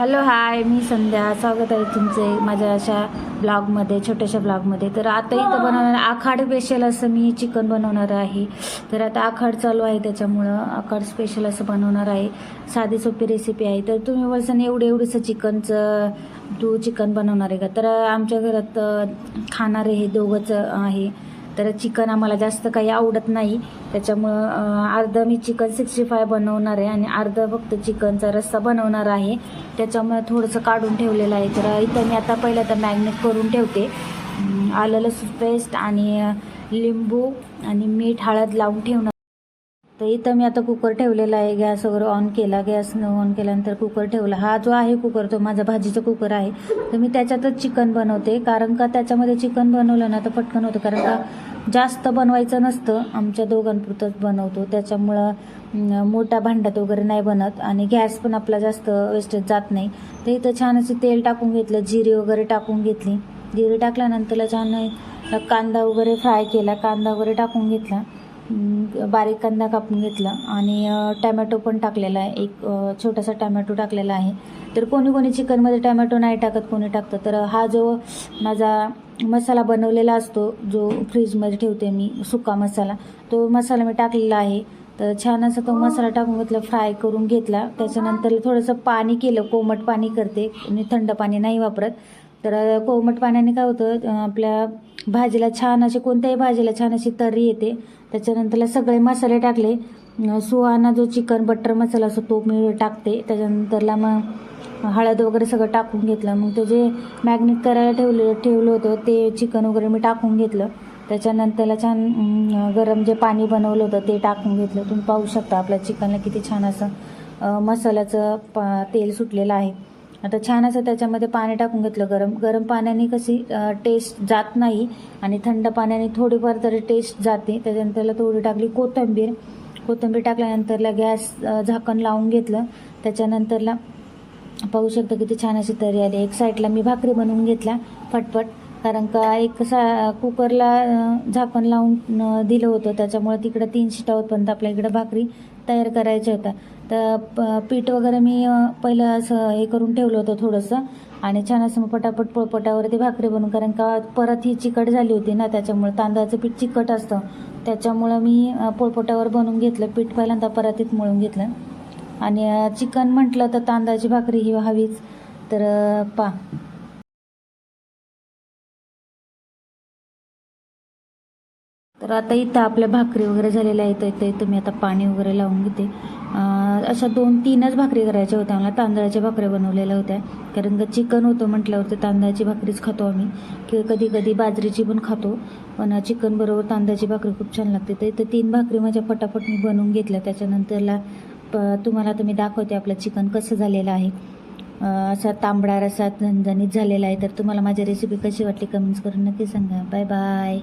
Hello hi मी संध्या. स्वागत आहे तुमचे माझ्या अशा ब्लॉगमध्ये छोट्याशा ब्लॉगमध्ये तर आता इथं बनवणार आखाड स्पेशल असं मी चिकन बनवणार आहे. तर आता आखाड चालू आहे त्याच्यामुळं आखाड स्पेशल असं बनवणार आहे. साधी सोपी रेसिपी आहे. तर तुम्ही बोलसान एवढं एवढंसं चिकनचं तू चिकन बनवणार आहे का? तर आमच्या घरात खाणारे हे दोघंच आहे. तर चिकन आम्हाला जास्त काही आवडत नाही. त्याच्यामुळं अर्धं मी चिकन सिक्स्टी फाय बनवणार आहे आणि अर्धं फक्त चिकनचा रस्सा बनवणार आहे. त्याच्यामुळे थोडंसं काढून ठेवलेलं आहे. तर इथं मी आता पहिलं तर मॅग्नेट करून ठेवते. आलं लसूण पेस्ट आणि लिंबू आणि मीठ हळद लावून ठेवणार तर इथं मी आता कुकर ठेवलेला आहे. गॅस वगैरे ऑन केला. गॅस ऑन केल्यानंतर कुकर ठेवला. हा जो आहे कुकर तो माझा भाजीचा कुकर आहे. तर मी त्याच्यातच चिकन बनवते. कारण का त्याच्यामध्ये चिकन बनवलं ना तर पटकन होतं. कारण का जास्त बनवायचं नसतं. आमच्या दोघांपुरतंच बनवतो. त्याच्यामुळं मोठ्या भांड्यात वगैरे नाही बनत. आणि गॅस पण आपला जास्त वेस्टेज जात नाही. तर इथं छान असे तेल टाकून घेतलं. जिरे वगैरे टाकून घेतली. जिरे टाकल्यानंतर छान कांदा वगैरे फ्राय केला. कांदा वगैरे टाकून घेतला. बारीक कांदा कापून घेतला आणि टॅमॅटो पण टाकलेला आहे. एक छोटासा टॅमॅटो टाकलेला आहे. तर कोणी कोणी चिकनमध्ये टॅमॅटो नाही टाकत कोणी टाकतं. तर हा जो माझा मसाला बनवलेला असतो जो फ्रीजमध्ये ठेवते मी सुका मसाला तो मसाला मी टाकलेला आहे. तर छान असा तो मसाला टाकून घेतला फ्राय करून घेतला. त्याच्यानंतर थोडंसं पाणी केलं कोमट पाणी करते. मी थंड पाणी नाही वापरत. तर कोमट पाण्याने काय होतं आपल्या भाजीला छान अशी कोणत्याही भाजीला छान अशी तर्री येते. त्याच्यानंतरला सगळे मसाले टाकले. सुहाना जो चिकन बटर मसाला असतो तो मी टाकते. त्याच्यानंतरला मग हळद वगैरे सगळं टाकून घेतलं. मग ते जे मॅग्नेट करायला ठेवलेलं ठेवलं होतं ते चिकन वगैरे मी टाकून घेतलं. त्याच्यानंतरला छान गरम जे पाणी बनवलं होतं ते टाकून घेतलं. तुम्ही पाहू शकता आपल्या चिकनला किती छान असं मसाल्याचं पा तेल सुटलेलं आहे. आता छान असं त्याच्यामध्ये पाणी टाकून घेतलं गरम. गरम पाण्याने कशी टेस्ट जात नाही आणि थंड पाण्याने थोडीफार तरी टेस्ट जाते. त्याच्यानंतरला थोडी टाकली कोथिंबीर. कोथिंबीर टाकल्यानंतरला गॅस झाकण लावून घेतलं. त्याच्यानंतरला पाहू शकता किती छान अशी तरी आली. एक साईडला मी भाकरी बनवून घेतला फटफट. कारण का एक सा कुकरला झाकण लावून दिलं होतं. त्याच्यामुळे तिकडं तीन शिटा आपल्या इकडं भाकरी तयार करायच्या होत्या. तर प- पीठ वगैरे मी पहिलं असं हे करून ठेवलं होतं थोडंसं. आणि छान असं मग पटापट पोळपटावरती भाकरी बनवून कारण का परत ही चिकट झाली होती ना त्याच्यामुळे तांदळाचं पीठ चिकट असतं. त्याच्यामुळं मी अं, पोळपटावर बनवून घेतलं. पीठ पहिल्यांदा परातीत मळून घेतलं. आणि चिकन म्हटलं तर तांदळाची भाकरी ही हवीच. तर पा. तर आता इथं आपल्या भाकरी वगैरे झालेल्या आहेत. इथं इथं मी आता पाणी वगैरे लावून घेते. अशा दोन तीनच भाकरी करायच्या होत्या. मला तांदळाच्या भाकऱ्या बनवलेल्या होत्या. कारण का चिकन होतं म्हटल्यावरती तांदळाची भाकरीच खातो आम्ही. की कधी कधी बाजरीची पण खातो. पण चिकन बरोबर तांदळाची भाकरी खूप छान लागते. तर इथं तीन भाकरी माझ्या पटापट मी बनवून घेतल्या. त्याच्यानंतरला प- तुम्हाला तर मी दाखवते आपलं चिकन कसं झालेलं आहे. असा तांबडा रसा झणझणीत झालेला आहे. तर तुम्हाला माझी रेसिपी कशी वाटली कमेंट्स करून नक्की सांगा. Bye bye